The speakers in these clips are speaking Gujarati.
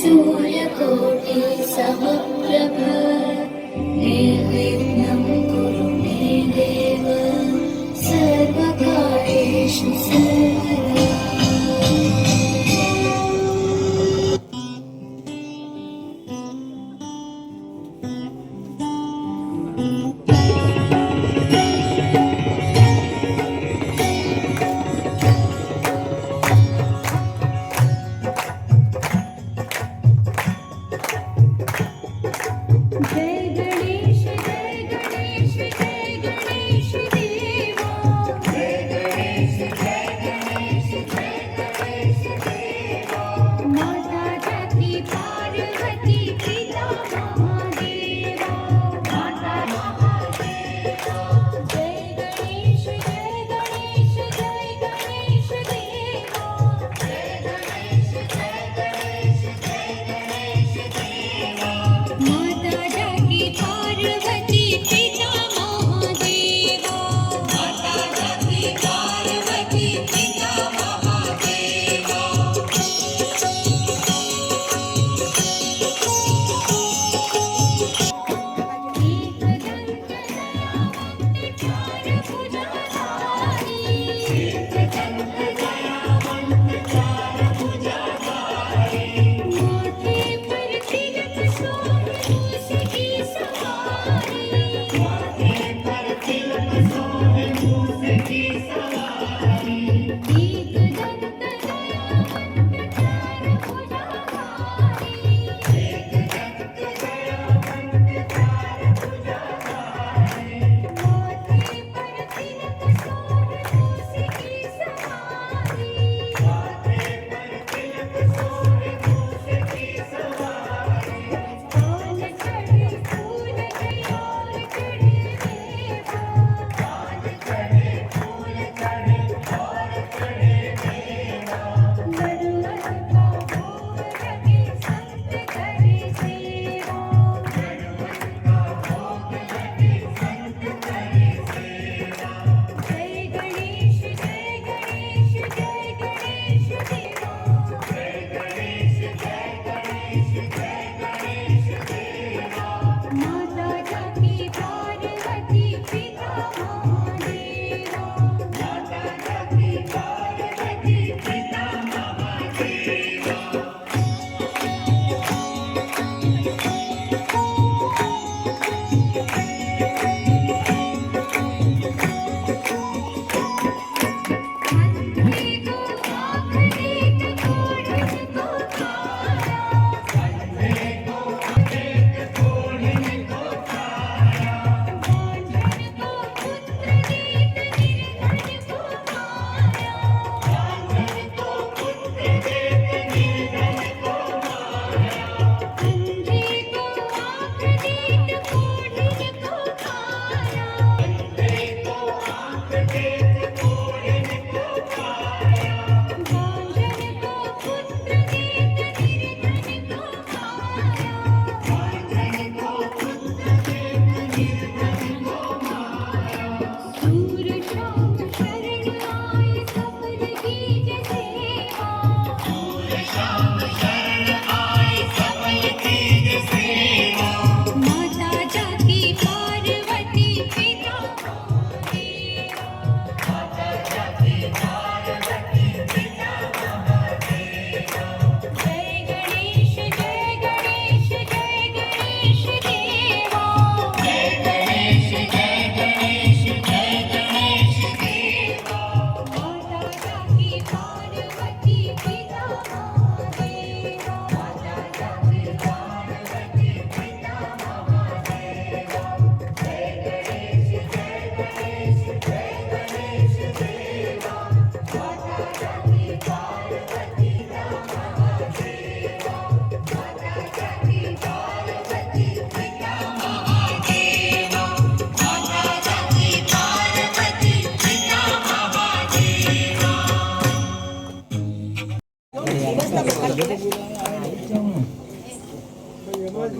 సూర్యకోటి సమ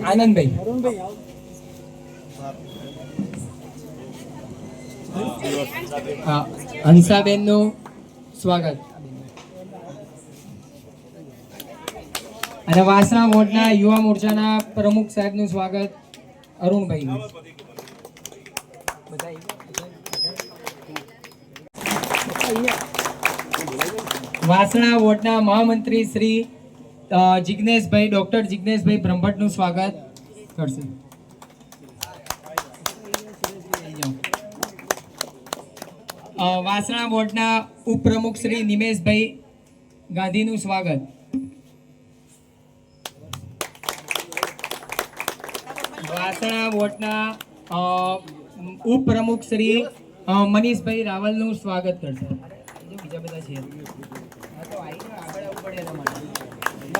આનંદભાઈ. હા, હંસાબેનનું સ્વાગત. અને વાસણા વોર્ડના યુવા મોરચાના પ્રમુખ સાહેબનું સ્વાગત અરુણભાઈ વાસણા વોર્ડના મહામંત્રી શ્રી જિજ્ઞેશભાઈ ડોક્ટર જિજ્ઞેશભાઈ બ્રહ્મભટ્ટનું સ્વાગત કરશે. વાસણા બોર્ડના ઉપપ્રમુખ શ્રી નિમેશભાઈ ગાંધીનું સ્વાગત. વાસણા વોર્ડના ઉપપ્રમુખ શ્રી મનીષભાઈ રાવલનું સ્વાગત કરશે. બીજા બધા છે.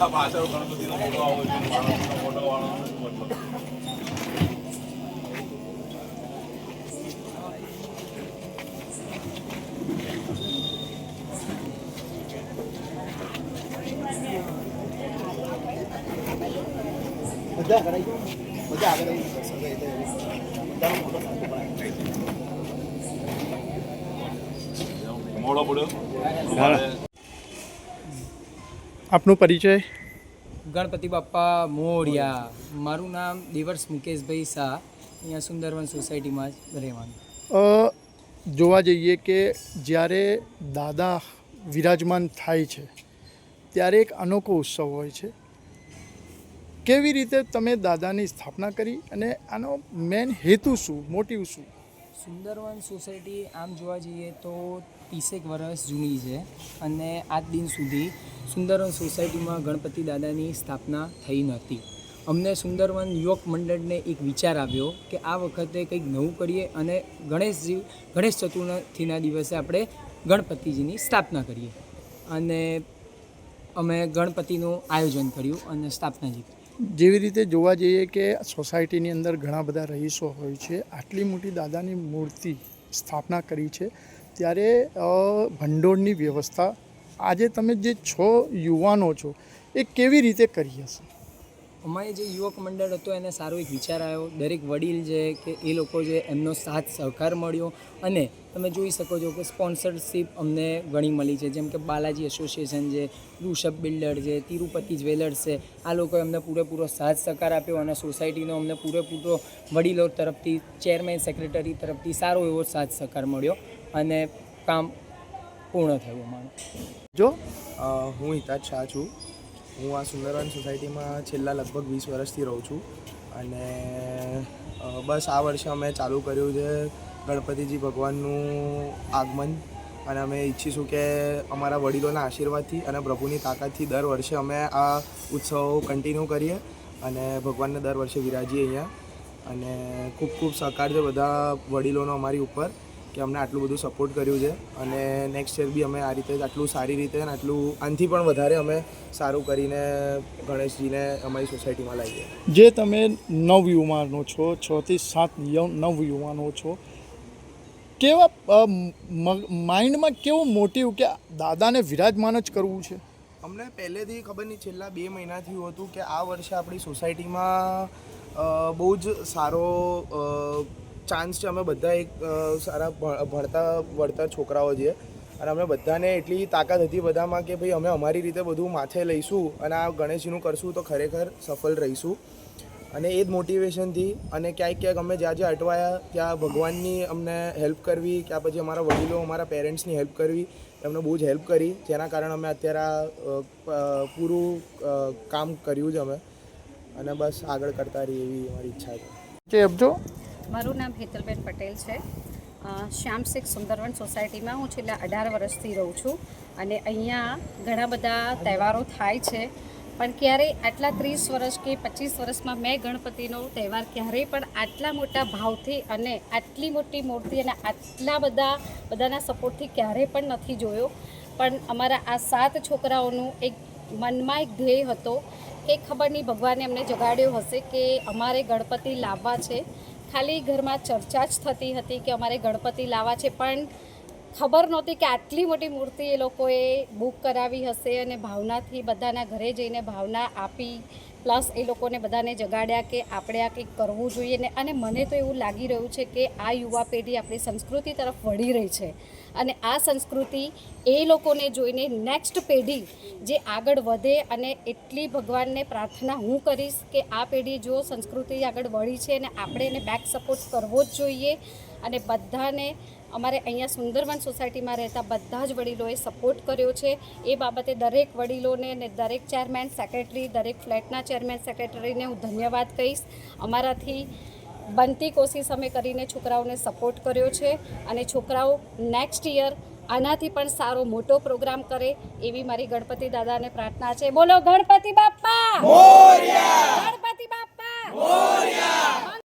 આવવું પડે એના માટે. અ, કિંજલબેન શાહનું સ્વાગત પ્રિયંકાબેન રાઠોડનું સ્વાગત અ, અ, હેમરાજભાઈ મોડો પડ્યો આપનો પરિચય? ગણપતિ બાપ્પા મોરિયા. મારું નામ દિવર્સ મુકેશભાઈ શાહ. અહીંયા સુંદરવન સોસાયટીમાં જ રહેવાનું. જોવા જઈએ કે જ્યારે દાદા વિરાજમાન થાય છે ત્યારે એક અનોખો ઉત્સવ હોય છે. કેવી રીતે તમે દાદાની સ્થાપના કરી અને આનો મેન હેતુ શું મોટિવ શું? સુંદરવન સોસાયટી આમ જોવા જઈએ તો ત્રીસેક વર્ષ જૂની છે અને આજ દિન સુધી સુંદરવન સોસાયટીમાં ગણપતિ દાદાની સ્થાપના થઈ નહોતી. અમને સુંદરવન યુવક મંડળને એક વિચાર આવ્યો કે આ વખતે કંઈક નવું કરીએ અને ગણેશજી ગણેશ ચતુર્થીના દિવસે આપણે ગણપતિજીની સ્થાપના કરીએ. અને અમે ગણપતિનું આયોજન કર્યું અને સ્થાપનાજી કરી જેવી રીતે જોવા જઈએ કે સોસાયટીની અંદર ઘણા બધા રહીશો હોય છે, આટલી મોટી દાદાની મૂર્તિ સ્થાપના કરી છે, ત્યારે ભંડોળની વ્યવસ્થા, આજે તમે જે છો યુવાનો છો, એ કેવી રીતે કરી હશે? અમારે જે યુવક મંડળ હતો, એને સારો એક વિચાર આવ્યો. દરેક વડીલ છે કે એ લોકો જે એમનો સાથ સહકાર મળ્યો અને તમે જોઈ શકો છો કે સ્પોન્સરશિપ અમને ઘણી મળી છે. જેમ કે બાલાજી એસોસિએશન છે ઋષભ બિલ્ડર છે તિરુપતિ જ્વેલર્સ છે, આ લોકોએ અમને પૂરેપૂરો સાથ સહકાર આપ્યો અને સોસાયટીનો અમને પૂરેપૂરો વડીલો તરફથી ચેરમેન સેક્રેટરી તરફથી સારો એવો સાથ સહકાર મળ્યો અને કામ પૂર્ણ થયું અમારું. જો હું હિતાજ શાહ છું. હું આ સુંદરવન સોસાયટીમાં છેલ્લા લગભગ વીસ વર્ષથી રહું છું અને બસ આ વર્ષે અમે ચાલુ કર્યું છે ગણપતિજી ભગવાનનું આગમન અને અમે ઈચ્છીશું કે અમારા વડીલોના આશીર્વાદથી અને પ્રભુની તાકાતથી દર વર્ષે અમે આ ઉત્સવ કન્ટિન્યુ કરીએ અને ભગવાનને દર વર્ષે વિરાજીએ અહીંયા. અને ખૂબ ખૂબ સહકાર છે બધા વડીલોનો અમારી ઉપર. કે અમને આટલું બધું સપોર્ટ કર્યું છે. અને નેક્સ્ટ યર બી અમે આ રીતે જ આટલું સારી રીતે અને આટલું આનાથી પણ વધારે અમે સારું કરીને ગણેશજીને અમારી સોસાયટીમાં લાવીએ. જે તમે નવ યુવાનો છો છ થી સાત નવ યુવાનો છો કેવા માઇન્ડમાં કેવું મોટિવ કે દાદાને વિરાજમાન જ કરવું છે? અમને પહેલેથી ખબર નહીં છેલ્લા બે મહિનાથી એવું હતું કે આ વર્ષે આપણી સોસાયટીમાં બહુ જ સારો ચાન્સ છે, અમે બધા એક સારા ભણતા, વળતા છોકરાઓ છીએ. અને અમે બધાને એટલી તાકાત હતી બધામાં કે ભાઈ અમે અમારી રીતે બધું માથે લઈશું અને આ ગણેશજીનું કરશું તો ખરેખર સફળ રહીશું. અને એ જ મોટિવેશનથી અને ક્યાંક ક્યાંક અમે જ્યાં જ્યાં અટવાયા, ત્યાં ભગવાનની અમને હેલ્પ કરવી, ક્યાં પછી અમારા વડીલો, અમારા પેરેન્ટ્સની હેલ્પ કરવી, એમને બહુ જ હેલ્પ કરી. જેના કારણે અમે અત્યારે આ પૂરું કામ કર્યું છે અમે. અને બસ આગળ કરતા રહીએ એવી અમારી ઈચ્છા છે. કે આપજો મારું નામ હેતલબેન પટેલ છે. શ્યામ શેખ સુંદરવન સોસાયટીમાં હું છેલ્લા અઢાર વર્ષથી રહું છું અને અહીંયા ઘણા બધા તહેવારો થાય છે. પણ ક્યારેય આટલા ત્રીસ વર્ષ કે પચીસ વર્ષમાં મેં ગણપતિનો તહેવાર ક્યારેય પણ આટલા મોટા ભાવથી અને આટલી મોટી મૂર્તિ અને આટલા બધા, બધાના સપોર્ટથી ક્યારેય પણ નથી જોયો. પણ અમારા આ સાત છોકરાઓનું એક મનમાં એક ધ્યેય હતો. કે ખબર નહીં ભગવાને અમને જગાડ્યો હશે કે અમારે ગણપતિ લાવવા છે. ખાલી ઘરમાં ચર્ચા જ થતી હતી કે અમારે ગણપતિ લાવવા છે, પણ ખબર નહોતી કે આટલી મોટી મૂર્તિ એ લોકોએ બુક કરાવી હશે અને ભાવનાથી બધાના ઘરે જઈને ભાવના આપી પ્લસ એ લોકોને બધાને જગાડ્યા કે આપણે આ કંઈક કરવું જોઈએ ને, અને મને તો એવું લાગી રહ્યું છે કે આ યુવા પેઢી આપણી સંસ્કૃતિ તરફ વળી રહી છે. અને આ સંસ્કૃતિ એ લોકોને જોઈને નેક્સ્ટ પેઢી જે આગળ વધે અને એટલી ભગવાનને પ્રાર્થના હું કરીશ કે આ પેઢી જો સંસ્કૃતિ આગળ વળી છે અને આપણે એને બેક સપોર્ટ કરવો જ જોઈએ અને બધાને અમારે અહીંયા સુંદરવન સોસાયટીમાં રહેતા બધા જ વડીલોએ સપોર્ટ કર્યો છે. એ બાબતે દરેક વડીલોને અને દરેક ચેરમેન સેક્રેટરી દરેક ફ્લેટના ચેરમેન સેક્રેટરીને હું ધન્યવાદ કહીશ. અમારાથી બનતી કોશિશ અમે કરીને છોકરાઓને સપોર્ટ કર્યો છે અને છોકરાઓ નેક્સ્ટ યર આનાથી પણ સારો મોટો પ્રોગ્રામ કરે એવી મારી ગણપતિ દાદાને પ્રાર્થના છે. બોલો ગણપતિ બાપ્પા! ગણપતિ બાપ્પા!